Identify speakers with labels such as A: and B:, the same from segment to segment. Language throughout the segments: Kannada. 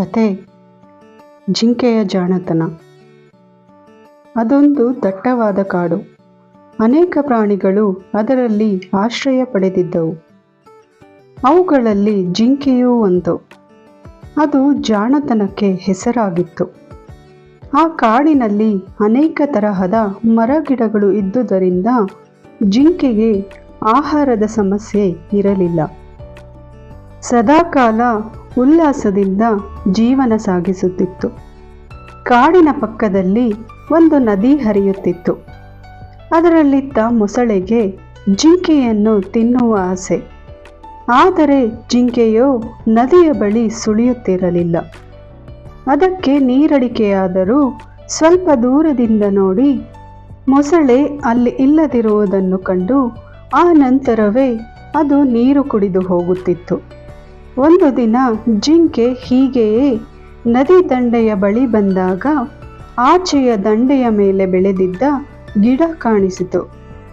A: ಕತೆ, ಜಿಂಕೆಯ ಜಾಣತನ. ಅದೊಂದು ದಟ್ಟವಾದ ಕಾಡು. ಅನೇಕ ಪ್ರಾಣಿಗಳು ಅದರಲ್ಲಿ ಆಶ್ರಯ ಪಡೆದಿದ್ದವು. ಅವುಗಳಲ್ಲಿ ಜಿಂಕೆಯೂ ಒಂದು. ಅದು ಜಾಣತನಕ್ಕೆ ಹೆಸರಾಗಿತ್ತು. ಆ ಕಾಡಿನಲ್ಲಿ ಅನೇಕ ತರಹದ ಮರಗಿಡಗಳು ಇದ್ದುದರಿಂದ ಜಿಂಕೆಗೆ ಆಹಾರದ ಸಮಸ್ಯೆ ಇರಲಿಲ್ಲ. ಸದಾಕಾಲ ಉಲ್ಲಾಸದಿಂದ ಜೀವನ ಸಾಗಿಸುತ್ತಿತ್ತು. ಕಾಡಿನ ಪಕ್ಕದಲ್ಲಿ ಒಂದು ನದಿ ಹರಿಯುತ್ತಿತ್ತು. ಅದರಲ್ಲಿದ್ದ ಮೊಸಳೆಗೆ ಜಿಂಕೆಯನ್ನು ತಿನ್ನುವ ಆಸೆ. ಆದರೆ ಜಿಂಕೆಯು ನದಿಯ ಬಳಿ ಸುಳಿಯುತ್ತಿರಲಿಲ್ಲ. ಅದಕ್ಕೆ ನೀರಡಿಕೆಯಾದರೂ ಸ್ವಲ್ಪ ದೂರದಿಂದ ನೋಡಿ ಮೊಸಳೆ ಅಲ್ಲಿ ಇಲ್ಲದಿರುವುದನ್ನು ಕಂಡು ಆ ನಂತರವೇ ಅದು ನೀರು ಕುಡಿದು ಹೋಗುತ್ತಿತ್ತು. ಒಂದು ದಿನ ಜಿಂಕೆ ಹೀಗೆಯೇ ನದಿ ದಂಡೆಯ ಬಳಿ ಬಂದಾಗ ಆಚೆಯ ದಂಡೆಯ ಮೇಲೆ ಬೆಳೆದಿದ್ದ ಗಿಡ ಕಾಣಿಸಿತು.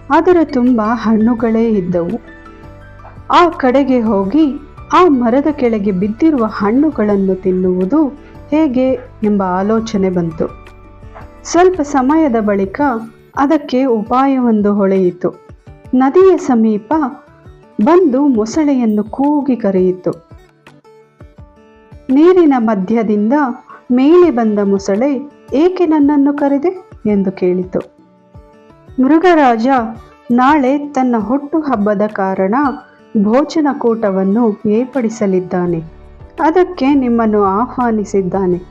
A: ಅದರ ತುಂಬ ಹಣ್ಣುಗಳೇ ಇದ್ದವು. ಆ ಕಡೆಗೆ ಹೋಗಿ ಆ ಮರದ ಕೆಳಗೆ ಬಿದ್ದಿರುವ ಹಣ್ಣುಗಳನ್ನು ತಿನ್ನುವುದು ಹೇಗೆ ಎಂಬ ಆಲೋಚನೆ ಬಂತು. ಸ್ವಲ್ಪ ಸಮಯದ ಬಳಿಕ ಅದಕ್ಕೆ ಉಪಾಯವೊಂದು ಹೊಳೆಯಿತು. ನದಿಯ ಸಮೀಪ ಬಂದು ಮೊಸಳೆಯನ್ನು ಕೂಗಿ ಕರೆಯಿತು. ನೀರಿನ ಮಧ್ಯದಿಂದ ಮೇಲೆ ಬಂದ ಮೊಸಳೆ ಏಕೆ ನನ್ನನ್ನು ಕರೆದೆ ಎಂದು ಕೇಳಿತು. ಮೃಗರಾಜ ನಾಳೆ ತನ್ನ ಹುಟ್ಟು ಹಬ್ಬದ ಕಾರಣ ಭೋಜನ ಕೂಟವನ್ನು ಏರ್ಪಡಿಸಲಿದ್ದಾನೆ. ಅದಕ್ಕೆ ನಿಮ್ಮನ್ನು ಆಹ್ವಾನಿಸಿದ್ದಾನೆ.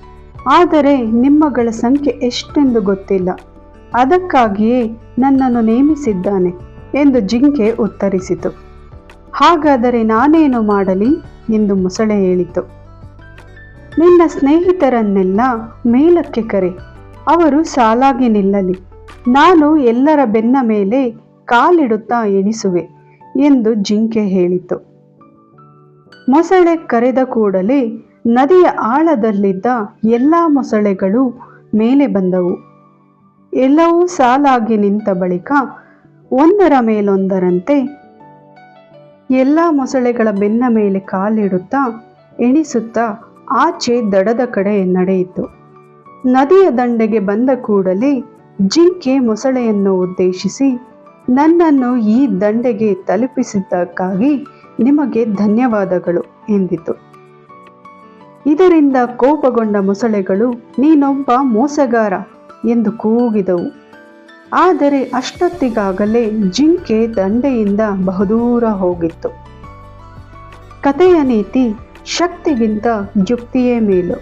A: ಆದರೆ ನಿಮ್ಮಗಳ ಸಂಖ್ಯೆ ಎಷ್ಟೆಂದು ಗೊತ್ತಿಲ್ಲ. ಅದಕ್ಕಾಗಿಯೇ ನನ್ನನ್ನು ನೇಮಿಸಿದ್ದಾನೆ ಎಂದು ಜಿಂಕೆ ಉತ್ತರಿಸಿತು. ಹಾಗಾದರೆ ನಾನೇನು ಮಾಡಲಿ ಎಂದು ಮೊಸಳೆ ಹೇಳಿತು. ನಿನ್ನ ಸ್ನೇಹಿತರನ್ನೆಲ್ಲ ಮೇಲಕ್ಕೆ ಕರೆ. ಅವರು ಸಾಲಾಗಿ ನಿಲ್ಲಲಿ. ನಾನು ಎಲ್ಲರ ಬೆನ್ನ ಮೇಲೆ ಕಾಲಿಡುತ್ತಾ ಎಣಿಸುವೆ ಎಂದು ಜಿಂಕೆ ಹೇಳಿತು. ಮೊಸಳೆ ಕರೆದ ಕೂಡಲೇ ನದಿಯ ಆಳದಲ್ಲಿದ್ದ ಎಲ್ಲ ಮೊಸಳೆಗಳು ಮೇಲೆ ಬಂದವು. ಎಲ್ಲವೂ ಸಾಲಾಗಿ ನಿಂತ ಬಳಿಕ ಒಂದರ ಮೇಲೊಂದರಂತೆ ಎಲ್ಲ ಮೊಸಳೆಗಳ ಬೆನ್ನ ಮೇಲೆ ಕಾಲಿಡುತ್ತಾ ಎಣಿಸುತ್ತಾ ಆಚೆ ದಡದ ಕಡೆ ನಡೆಯಿತು. ನದಿಯ ದಂಡೆಗೆ ಬಂದ ಕೂಡಲೇ ಜಿಂಕೆ ಮೊಸಳೆಯನ್ನು ಉದ್ದೇಶಿಸಿ ನನ್ನನ್ನು ಈ ದಂಡೆಗೆ ತಲುಪಿಸಿದ್ದಕ್ಕಾಗಿ ನಿಮಗೆ ಧನ್ಯವಾದಗಳು ಎಂದಿತು. ಇದರಿಂದ ಕೋಪಗೊಂಡ ಮೊಸಳೆಗಳು, ನೀನೊಬ್ಬ ಮೋಸಗಾರ ಎಂದು ಕೂಗಿದವು. ಆದರೆ ಅಷ್ಟೊತ್ತಿಗಾಗಲೇ ಜಿಂಕೆ ದಂಡೆಯಿಂದ ಬಹುದೂರ ಹೋಗಿತ್ತು. ಕಥೆಯ ನೀತಿ ಶಕ್ತಿಗಿಂತ ಯುಕ್ತಿಯೇ ಮೇಲು